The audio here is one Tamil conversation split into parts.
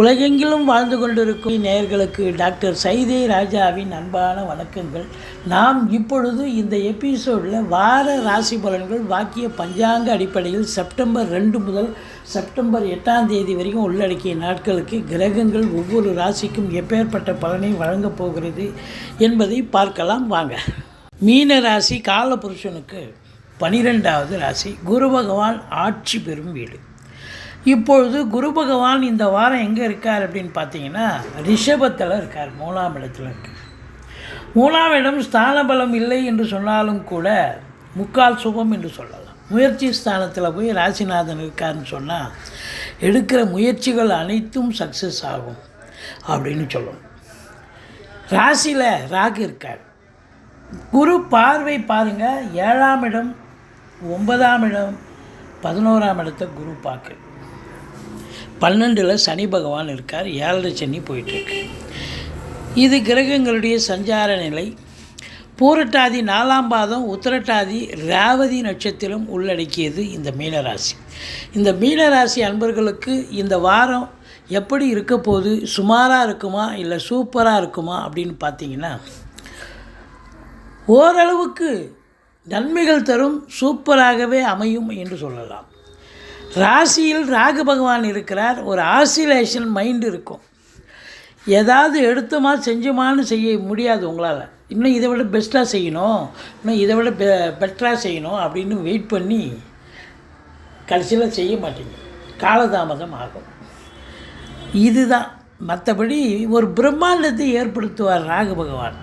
உலகெங்கிலும் வாழ்ந்து கொண்டிருக்கும் நேயர்களுக்கு டாக்டர் சைதே ராஜாவின் அன்பான வணக்கங்கள். நாம் இப்பொழுது இந்த எபிசோடில் வார ராசி பலன்கள் வாக்கிய பஞ்சாங்க அடிப்படையில் செப்டம்பர் ரெண்டு முதல் செப்டம்பர் எட்டாம் தேதி வரைக்கும் உள்ளடக்கிய நாட்களுக்கு கிரகங்கள் ஒவ்வொரு ராசிக்கும் எப்பேற்பட்ட பலனை வழங்கப் போகிறது என்பதை பார்க்கலாம் வாங்க. மீன ராசி காலபுருஷனுக்கு பனிரெண்டாவது ராசி குரு பகவான் ஆட்சி பெறும் வீடு. இப்பொழுது குரு பகவான் இந்த வாரம் எங்கே இருக்கார் அப்படின்னு பார்த்தீங்கன்னா ரிஷபத்தில் இருக்கார் மூணாம் இடத்துல இருக்கார். மூணாம் இடம் ஸ்தான பலம் இல்லை என்று சொன்னாலும் கூட முக்கால் சுபம் என்று சொல்லலாம். முயற்சி ஸ்தானத்தில் போய் ராசிநாதன் இருக்காருன்னு சொன்னால் எடுக்கிற முயற்சிகள் அனைத்தும் சக்ஸஸ் ஆகும் அப்படின்னு சொல்லணும். ராசியில் ராகு இருக்கார். குரு பார்வை பாருங்கள் ஏழாம் இடம் ஒன்பதாம் இடம் பதினோராம் இடத்தை குரு பார்க்கு பன்னெண்டில் சனி பகவான் இருக்கார் ஏழரை சனி போயிட்டுருக்கு. இது கிரகங்களுடைய சஞ்சார நிலை. பூரட்டாதி நாலாம் பாதம் உத்திரட்டாதி ரேவதி நட்சத்திரம் உள்ளடக்கியது இந்த மீனராசி. இந்த மீனராசி அன்பர்களுக்கு இந்த வாரம் எப்படி இருக்க போது சுமாராக இருக்குமா இல்லை சூப்பராக இருக்குமா அப்படின்னு பார்த்தீங்கன்னா ஓரளவுக்கு நன்மைகள் தரும் சூப்பராகவே அமையும் என்று சொல்லலாம். ராசியில் ராகு பகவான் இருக்கிறார் ஒரு ஆசிலேஷன் மைண்டு இருக்கும். ஏதாவது எடுத்தோமா செஞ்சோமான்னு செய்ய முடியாது உங்களால். இன்னும் இதை விட பெஸ்ட்டாக செய்யணும் இன்னும் இதை விட பெ பெட்டராக செய்யணும் அப்படின்னு வெயிட் பண்ணி கடைசியில் செய்ய மாட்டீங்க. காலதாமதம் ஆகும். இதுதான். மற்றபடி ஒரு பிரம்மாண்டத்தை ஏற்படுத்துவார் ராகு பகவான்.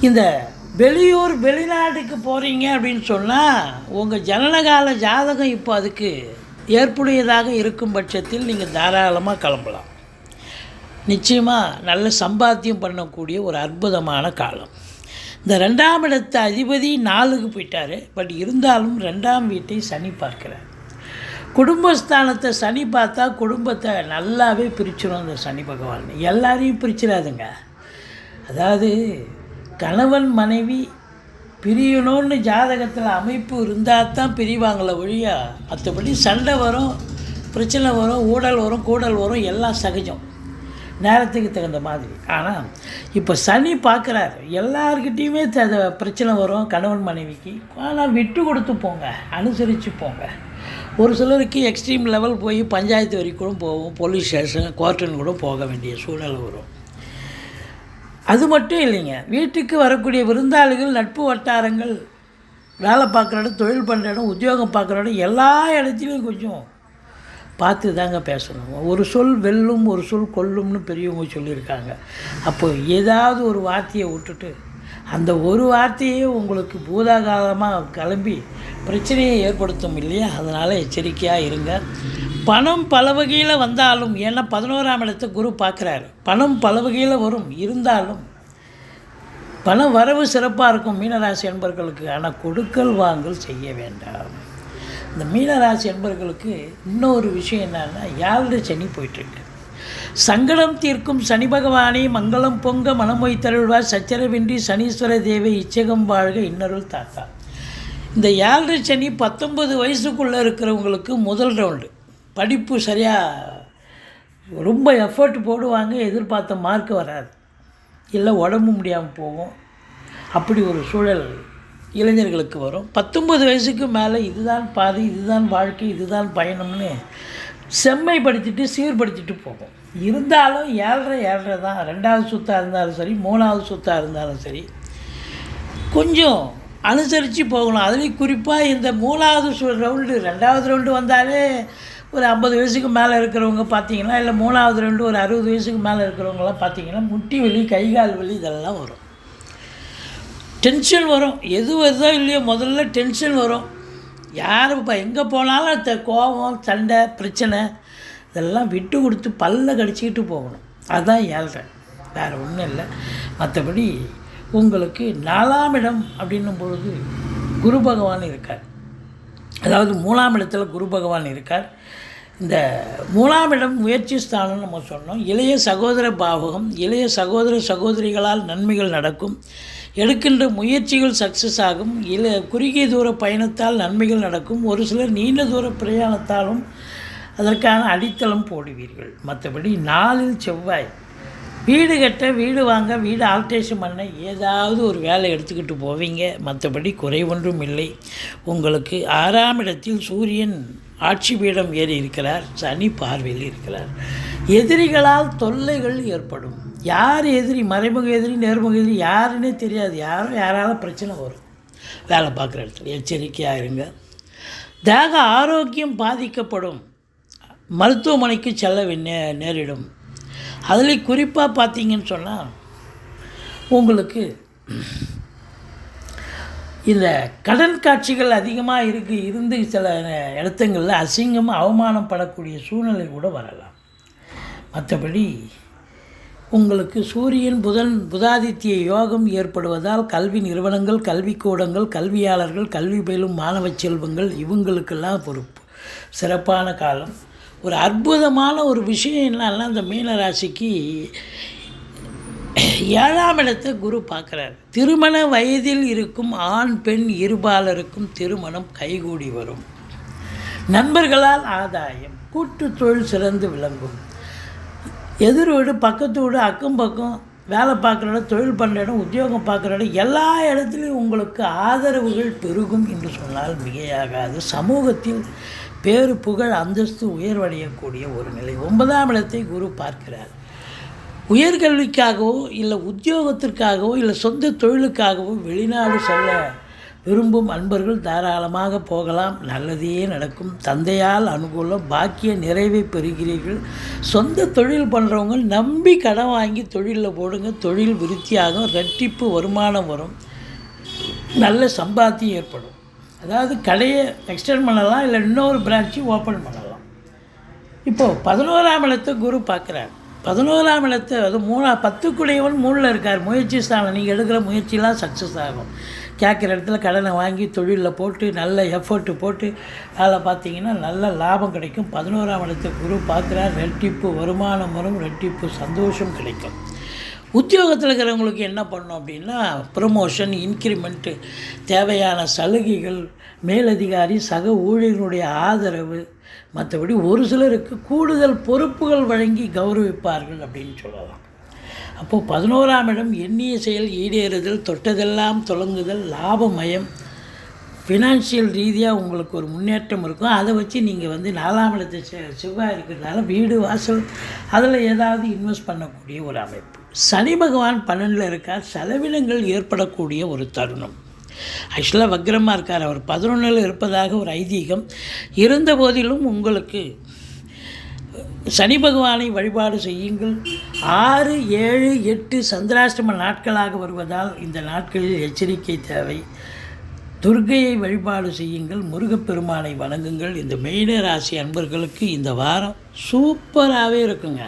இந்த வெளியூர் வெளிநாட்டுக்கு போகிறீங்க அப்படின்னு சொன்னால் உங்கள் ஜனனகால ஜாதகம் இப்போ அதுக்கு ஏற்புடையதாக இருக்கும் பட்சத்தில் நீங்கள் தாராளமாக கிளம்பலாம். நிச்சயமாக நல்ல சம்பாத்தியம் பண்ணக்கூடிய ஒரு அற்புதமான காலம். இந்த ரெண்டாம் இடத்து அதிபதி நாலுக்கு போயிட்டார். பட் இருந்தாலும் ரெண்டாம் வீட்டை சனி பார்க்கிறார். குடும்பஸ்தானத்தை சனி பார்த்தா குடும்பத்தை நல்லாவே பிரிச்சிடும் இந்த சனி பகவான். எல்லாரையும் பிரிச்சிடாதுங்க அதாவது கணவன் மனைவி பிரியணும்னு ஜாதகத்தில் அமைப்பு இருந்தால் தான் பிரிவாங்களே ஒழியா மற்றபடி சண்டை வரும் பிரச்சனை வரும் ஊழல் வரும் கூடல் வரும் எல்லாம் சகஜம். நேரத்துக்கு தகுந்த மாதிரி. ஆனால் இப்போ சனி பார்க்குறாரு எல்லாருக்கிட்டேயுமே த பிரச்சனை வரும் கணவன் மனைவிக்கு. ஆனால் விட்டு கொடுத்து போங்க அனுசரித்து போங்க. ஒரு சிலருக்கு எக்ஸ்ட்ரீம் லெவல் போய் பஞ்சாயத்து வரைக்கும் போவோம் போலீஸ் ஸ்டேஷன் கோர்ட்டுன்னு கூட போக வேண்டிய சூழ்நிலை வரும். அது மட்டும் இல்லைங்க. வீட்டுக்கு வரக்கூடிய விருந்தாளிகள் நட்பு வட்டாரங்கள் வேலை பார்க்குற இடம் தொழில் பண்ணுற இடம் உத்தியோகம் பார்க்குற இடம் எல்லா இடத்துலையும் கொஞ்சம் பார்த்து தாங்க பேசணும். ஒரு சொல் வெல்லும் ஒரு சொல் கொல்லும்னு பெரியவங்க சொல்லியிருக்காங்க. அப்போ ஏதாவது ஒரு வார்த்தையை விட்டுட்டு அந்த ஒரு வார்த்தையே உங்களுக்கு பூதாகாலமாக கிளம்பி பிரச்சனையை ஏற்படுத்தும் இல்லையா? அதனால் எச்சரிக்கையாக இருங்க. பணம் பல வகையில் வந்தாலும் ஏன்னா பதினோராம் இடத்தை குரு பார்க்குறாரு. பணம் பல வகையில் வரும் இருந்தாலும் பணம் வரவு சிறப்பாக இருக்கும் மீனராசி என்பர்களுக்கு ஆனால் கொடுக்கல் வாங்கல் செய்ய வேண்டாம். இந்த மீனராசி என்பர்களுக்கு இன்னொரு விஷயம் என்னன்னா யாழ்டு சனி போயிட்டுருக்கு. சங்கடம் தீர்க்கும் சனி பகவானே மங்களம் பொங்க மனமொய் தருள்வார் சச்சரவின்றி சனீஸ்வர தேவை இச்சகம் வாழ்க இன்னருள் தாத்தா இந்த ஏழரை சனி பத்தொன்பது வயசுக்குள்ளே இருக்கிறவங்களுக்கு முதல் ரவுண்டு. படிப்பு சரியாக ரொம்ப எஃபர்ட் போடுவாங்க எதிர்பார்த்த மார்க் வராது. இல்லை உடம்பு முடியாமல் போகும். அப்படி ஒரு சூழல் இளைஞர்களுக்கு வரும். பத்தொம்பது வயசுக்கு மேலே இதுதான் பாதி இதுதான் வாழ்க்கை இதுதான் பயணம்னு செம்மைப்படுத்திட்டு சீர்படுத்திட்டு போகும். இருந்தாலும் ஏழரை ஏழரை தான் ரெண்டாவது சுத்தாக இருந்தாலும் சரி மூணாவது சுத்தாக இருந்தாலும் சரி. கொஞ்சம் அனுசரித்து போகணும். அதுலேயும் குறிப்பாக இந்த மூணாவது சு ரவுண்டு ரெண்டாவது ரவுண்டு வந்தாலே ஒரு ஐம்பது வயசுக்கு மேலே இருக்கிறவங்க பார்த்தீங்கன்னா இல்லை மூணாவது ரெண்டு ஒரு அறுபது வயசுக்கு மேலே இருக்கிறவங்களாம் பார்த்தீங்கன்னா முட்டி வலி கை கால் வலி இதெல்லாம் வரும். டென்ஷன் வரும். எது வருதோ இல்லையோ முதல்ல டென்ஷன் வரும். யார் இப்போ எங்கே போனாலும் அந்த கோபம் சண்டை பிரச்சனை இதெல்லாம் விட்டு கொடுத்து பல்ல கடிச்சிக்கிட்டு போகணும். அதுதான் ஏழ்ரை. வேறு ஒன்றும் இல்லை. மற்றபடி உங்களுக்கு நாலாம் இடம் அப்படின்னும் பொழுது குரு பகவான் இருக்கார். அதாவது மூணாம் இடத்தில் குரு பகவான் இருக்கார். இந்த மூணாம் இடம் முயற்சி ஸ்தானம் நம்ம சொன்னோம். இளைய சகோதர பாவகம் இளைய சகோதர சகோதரிகளால் நன்மைகள் நடக்கும். எடுக்கின்ற முயற்சிகள் சக்ஸஸ் ஆகும். இல குறுகிய தூர பயணத்தால் நன்மைகள் நடக்கும். ஒரு சிலர் நீண்ட தூர பிரயாணத்தாலும் அதற்கான அடித்தளம் போடுவீர்கள். மற்றபடி நாளில் செவ்வாய் வீடு கட்ட வீடு வாங்க வீடு ஆல்ட்ரேஷன் பண்ண ஏதாவது ஒரு வேலை எடுத்துக்கிட்டு போவீங்க. மற்றபடி குறை ஒன்றும் இல்லை. உங்களுக்கு ஆறாம் இடத்தில் சூரியன் ஆட்சி பீடம் ஏறி இருக்கிறார். சனி பார்வையில் இருக்கிறார். எதிரிகளால் தொல்லைகள் ஏற்படும். யார் எதிரி? மறைமுக எதிரி நேர்முக எதிரி? யாருன்னே தெரியாது. யாரும் யாரால பிரச்சனை வரும். வேலை பார்க்குற இடத்துல. எச்சரிக்கையாக இருங்க. தேக ஆரோக்கியம் பாதிக்கப்படும். மருத்துவமனைக்கு செல்ல நே நேரிடும். அதில் குறிப்பாக பார்த்தீங்கன்னு சொன்னால் உங்களுக்கு இந்த கடன் காட்சிகள் அதிகமாக இருக்கு இருந்து சில இடத்துங்களில் அசிங்கம் அவமானப்படக்கூடிய சூழ்நிலை கூட வரலாம். மற்றபடி உங்களுக்கு சூரியன் புதன் புதாதித்ய யோகம் ஏற்படுவதால் கல்வி நிறுவனங்கள் கல்விக்கூடங்கள் கல்வியாளர்கள் கல்வி பயிலும் மாணவ செல்வங்கள் இவங்களுக்கெல்லாம் பொறுப்பு. சிறப்பான காலம். ஒரு அற்புதமான ஒரு விஷயம் என்னன்னா அந்த மீனராசிக்கு ஏழாம் இடத்தை குரு பார்க்குறார். திருமண வயதில் இருக்கும் ஆண் பெண் இருபாலருக்கும் திருமணம் கைகூடி வரும். நண்பர்களால் ஆதாயம் கூட்டு தொழில் சிறந்து விளங்கும். எதிர் வீடு பக்கத்து வீடு அக்கம் பக்கம் வேலை பார்க்குற இடம் தொழில் பண்ணுற இடம் உத்தியோகம் பார்க்குற இடம் எல்லா இடத்துலையும் உங்களுக்கு ஆதரவுகள் பெருகும் என்று சொன்னால் மிகையாகாது. சமூகத்தில் பேரு புகழ் அந்தஸ்து உயர்வடையக்கூடிய ஒரு நிலை. ஒன்பதாம் இடத்தை குரு பார்க்கிறார். உயர்கல்விக்காகவோ இல்லை உத்தியோகத்திற்காகவோ இல்லை சொந்த தொழிலுக்காகவோ வெளிநாடு செல்ல விரும்பும் அன்பர்கள் தாராளமாக போகலாம். நல்லதே நடக்கும். தந்தையால் அனுகூலம் பாக்கிய நிறைவை பெறுகிறீர்கள். சொந்த தொழில் பண்ணுறவங்க நம்பி கடன் வாங்கி தொழிலில் போடுங்க. தொழில் விருத்தியாகும். ரெட்டிப்பு வருமானம் வரும். நல்ல சம்பாத்தியம் ஏற்படும். அதாவது கடையை எக்ஸ்டெண்ட் பண்ணலாம் இல்லை இன்னொரு பிரான்ச்சு ஓப்பன் பண்ணலாம். இப்போது பதினோராம் இடத்தை குரு பார்க்குறார். பதினோராம் இடத்தை அது மூணா பத்துக்குடையவன் மூணில் இருக்கார். முயற்சி ஸ்தானம் நீங்கள் எடுக்கிற முயற்சிலாம் சக்ஸஸ் ஆகும். கேட்குற இடத்துல கடனை வாங்கி தொழிலில் போட்டு நல்ல எஃபர்ட்டு போட்டு அதில் பார்த்தீங்கன்னா நல்ல லாபம் கிடைக்கும். பதினோராம் இடத்தை குரு பார்க்குறார். ரெட்டிப்பு வருமானம் வரும் ரெட்டிப்பு சந்தோஷம் கிடைக்கும். உத்தியோகத்தில் இருக்கிறவங்களுக்கு என்ன பண்ணும் அப்படின்னா ப்ரமோஷன் இன்க்ரிமெண்ட்டு தேவையான சலுகைகள் மேலதிகாரி சக ஊழியர்களுடைய ஆதரவு மற்றபடி ஒரு சிலருக்கு கூடுதல் பொறுப்புகள் வழங்கி கௌரவிப்பார்கள் அப்படின்னு சொல்லலாம். அப்போது பதினோராம் இடம் எண்ணிய செயல் ஈடேறுதல் தொட்டதெல்லாம் தொடங்குதல் லாபமயம் ஃபினான்ஷியல் ரீதியாக உங்களுக்கு ஒரு முன்னேற்றம் இருக்கும். அதை வச்சு நீங்கள் வந்து நாலாம் இடத்தை செவ்வாய் இருக்கிறதுனால வீடு வாசல் அதில் ஏதாவது இன்வெஸ்ட் பண்ணக்கூடிய ஒரு அமைப்பு. சனி பகவான் பன்னெண்டில் இருக்கார் செலவினங்கள் ஏற்படக்கூடிய ஒரு தருணம். ஆக்சுவலாக வக்ரமாக இருக்கார். அவர் பதினொன்றில் இருப்பதாக ஒரு ஐதீகம். இருந்த போதிலும் உங்களுக்கு சனி பகவானை வழிபாடு செய்யுங்கள். ஆறு ஏழு எட்டு சந்திராஷ்டம நாட்களாக வருவதால் இந்த நாட்களில் எச்சரிக்கை தேவை. துர்கையை வழிபாடு செய்யுங்கள். முருகப்பெருமானை வணங்குங்கள். இந்த மெயின ராசி அன்பர்களுக்கு இந்த வாரம் சூப்பராகவே இருக்குங்க.